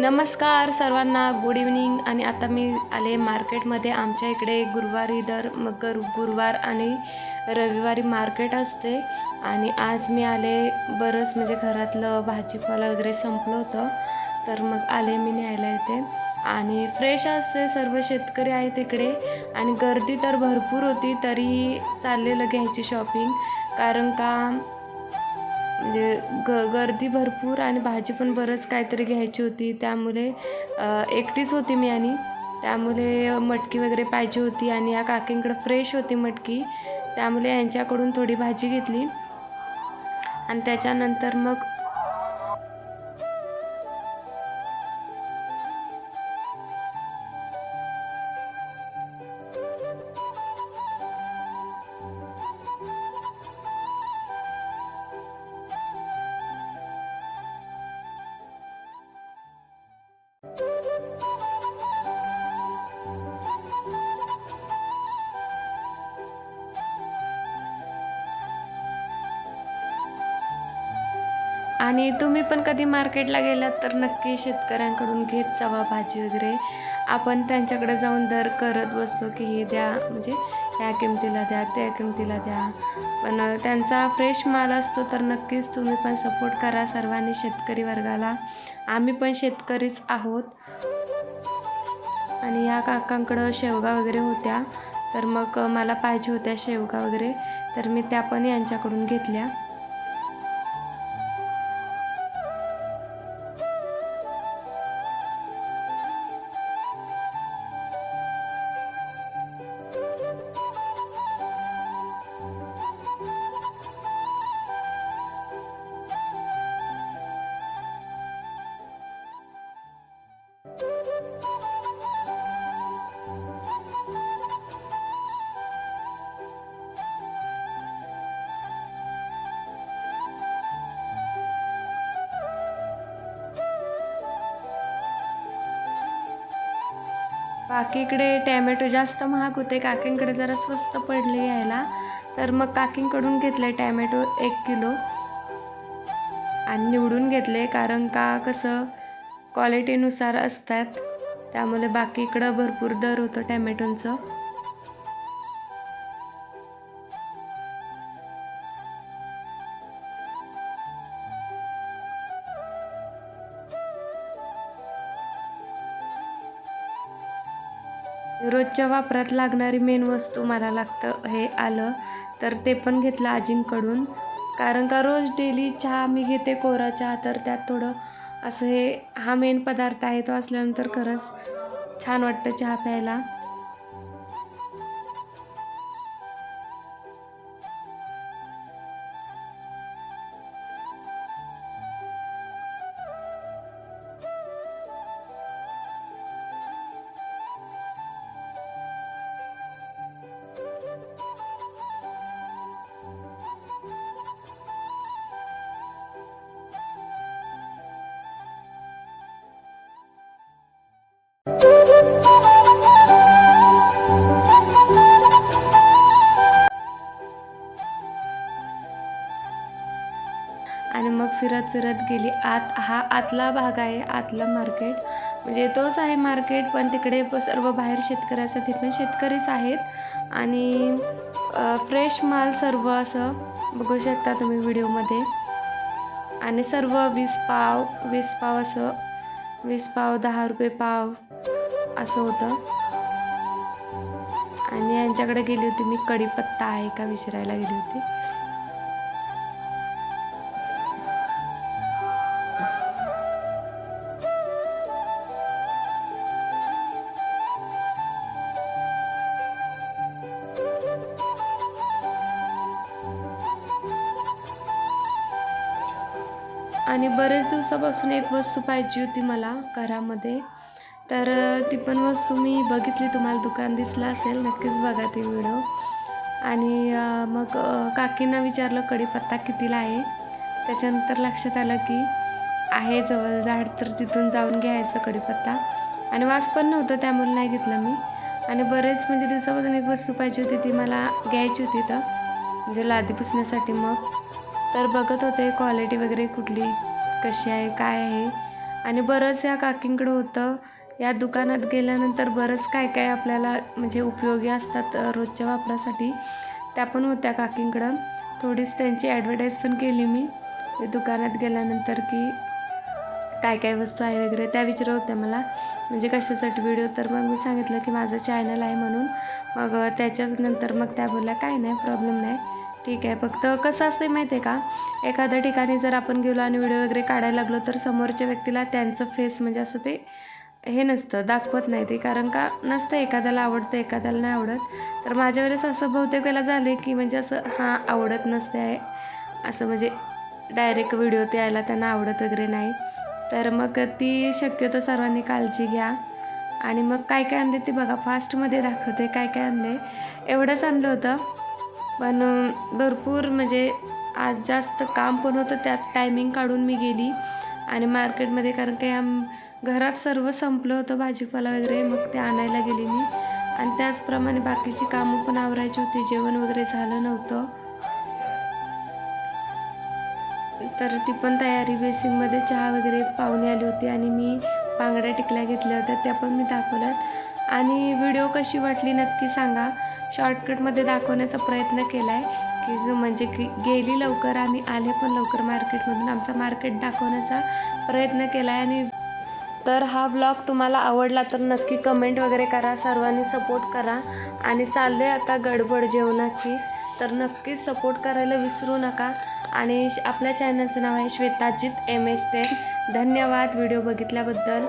नमस्कार सर्वांना good evening आणि आता मी आले मार्केटमध्ये आमच्या इकडे गुरुवारी दर मग गुरुवार आणि रविवारी मार्केट असते. आणि आज मी आले बरंच म्हणजे घरातलं भाजीपाला वगैरे संपलं होतं. तर मग आले मी न्यायला येते आणि फ्रेश असते सर्व शेतकरी आहेत इकडे आणि गर्दी तर भरपूर होती तरी चाललेलं घ्यायची शॉपिंग कारण का म्हणजे ग गर्दी भरपूर आणि भाजी पण बरंच काहीतरी घ्यायची होती. त्यामुळे एकटीच होती मी आणि त्यामुळे मटकी वगैरे पाहिजे होती आणि या काकींकडे फ्रेश होती मटकी. त्यामुळे यांच्याकडून थोडी भाजी घेतली. आणि त्याच्यानंतर मग आणि तुम्ही पण कधी मार्केटला गेलात तर नक्की शेतकऱ्यांकडून घेत जावा भाजी वगैरे. आपण त्यांच्याकडे जाऊन दर करत बसतो की हे द्या म्हणजे ह्या किमतीला द्या त्या किमतीला द्या. पण त्यांचा फ्रेश माल असतो तर नक्कीच तुम्ही पण सपोर्ट करा सर्वांनी शेतकरी वर्गाला. आम्ही पण शेतकरीच आहोत. आणि या काकांकडं शेवगा वगैरे होत्या तर मग मला पाहिजे होत्या शेवगा वगैरे तर मी त्या पण यांच्याकडून घेतल्या. काकीकडे टॅमॅटो जास्त महाग होते काकींकडे जरा स्वस्त पडले यायला. तर मग काकींकडून घेतले टॅमॅटो एक किलो. आणि निवडून घेतले कारण का कसं क्वालिटीनुसार असतात. त्यामुळे बाकी इकडं भरपूर दर होतो टॅमॅटोंचं. रोजच्या वापरात लागणारी मेन वस्तू मला लागतं हे आलं तर ते पण घेतलं आजींकडून. कारण का रोज डेली चहा मी घेते कोरा चहा तर त्यात थोडं असं हे हा मेन पदार्थ आहे तो असल्यानंतर खरंच छान वाटतं चहा प्यायला. फिरत फिरत गेली. आत हा आतला भाग आहे आतला मार्केट. म्हणजे तोच आहे मार्केट पण तिकडे सर्व बाहेर शेतकऱ्यासाठी पण शेतकरीच आहेत. आणि फ्रेश माल सर्व असं बघू शकता तुम्ही व्हिडिओमध्ये. आणि सर्व वीस पाव वीस पाव असं वीस पाव दहा रुपये पाव असं होतं. आणि यांच्याकडे गेली होती मी कढीपत्ता आहे का विचारायला गेली होती. आणि बरेच दिवसापासून एक वस्तू पाहिजे होती मला घरामध्ये. तर ती पण वस्तू मी बघितली. तुम्हाला दुकान दिसलं असेल नक्कीच बघा ती व्हिडिओ आणि मग काकींना विचारलं कढीपत्ता कितीला आहे? त्याच्यानंतर लक्षात आलं की आहे जवळ झाड तर तिथून जाऊन घ्यायचं कढीपत्ता आणि वास पण नव्हतं त्यामुळे नाही घेतलं मी. आणि बरेच म्हणजे दिवसापासून एक वस्तू पाहिजे होती ती मला घ्यायची होती तर. म्हणजे लादी पुसण्यासाठी मग. तर बघत होते क्वालिटी वगैरे कुठली कशी आहे काय आहे. आणि बरंच या काकींकडं होतं. या दुकानात गेल्यानंतर बरंच काय काय आपल्याला म्हणजे उपयोगी असतात रोजच्या वापरासाठी. त्या पण होत्या काकींकडं. थोडीच त्यांची ॲडव्हर्टाईज पण केली मी. दुकानात गेल्यानंतर की काय काय वस्तू आहे वगैरे त्या विचारत होत्या मला. म्हणजे कशासाठी व्हिडिओ तर मग मी सांगितलं की माझं चॅनल आहे म्हणून. मग त्याच्यानंतर त्याच्याच नंतर मग त्या बोलल्या काय नाही प्रॉब्लेम नाही. ठीक आहे. फक्त कसं असतं माहिती आहे का? एखाद्या ठिकाणी जर आपण गेलो आणि व्हिडिओ वगैरे काढायला लागलो तर समोरच्या व्यक्तीला त्यांचं फेस म्हणजे असं ते हे नसतं दाखवत नाही ते. कारण का? नसतं एखाद्याला आवडतं एखाद्याला नाही आवडत. तर माझ्या वेळेस असं बहुतेक वेळेला झालं की म्हणजे असं हां आवडत नसते आहे. असं म्हणजे डायरेक्ट व्हिडिओ ते यायला त्यांना आवडत वगैरे नाही. तर मग ती शक्यतो सर्वांनी काळजी घ्या. आणि मग काय काय आणले ते बघा. फास्टमध्ये दाखवते काय काय आणले. एवढंच आणलं होतं. पण भरपूर म्हणजे आज जास्त काम पण होतं त्यात टायमिंग काढून मी गेली. आणि मार्केटमध्ये कारण काही आम घरात सर्व संपलं होतं भाजीपाला वगैरे मग ते आणायला गेले मी. आणि त्याचप्रमाणे बाकीची कामं पण आवरायची होती जेवण वगैरे झालं नव्हतं. तर ती पण तयारी बेसिनमध्ये चहा वगैरे पाहुणे आली होती आणि मी बांगड्या टिकल्या घेतल्या होत्या त्या पण मी दाखवल्यात. आणि व्हिडिओ कशी वाटली नक्की सांगा. शॉर्टकटमध्ये दाखवण्याचा प्रयत्न केला आहे की म्हणजे की गेली लवकर आणि आले पण लवकर मार्केटमधून आमचा मार्केट दाखवण्याचा प्रयत्न केला आहे आणि तर हा ब्लॉग तुम्हाला आवडला तर नक्की कमेंट वगैरे करा सर्वांनी सपोर्ट करा आणि चाललो आहे आता गडबड जेवणाची. तर नक्कीच सपोर्ट करायला विसरू नका आणि श- आपल्या चॅनलचं नाव आहे श्वेताजित एम एस टेन धन्यवाद व्हिडिओ बघितल्याबद्दल.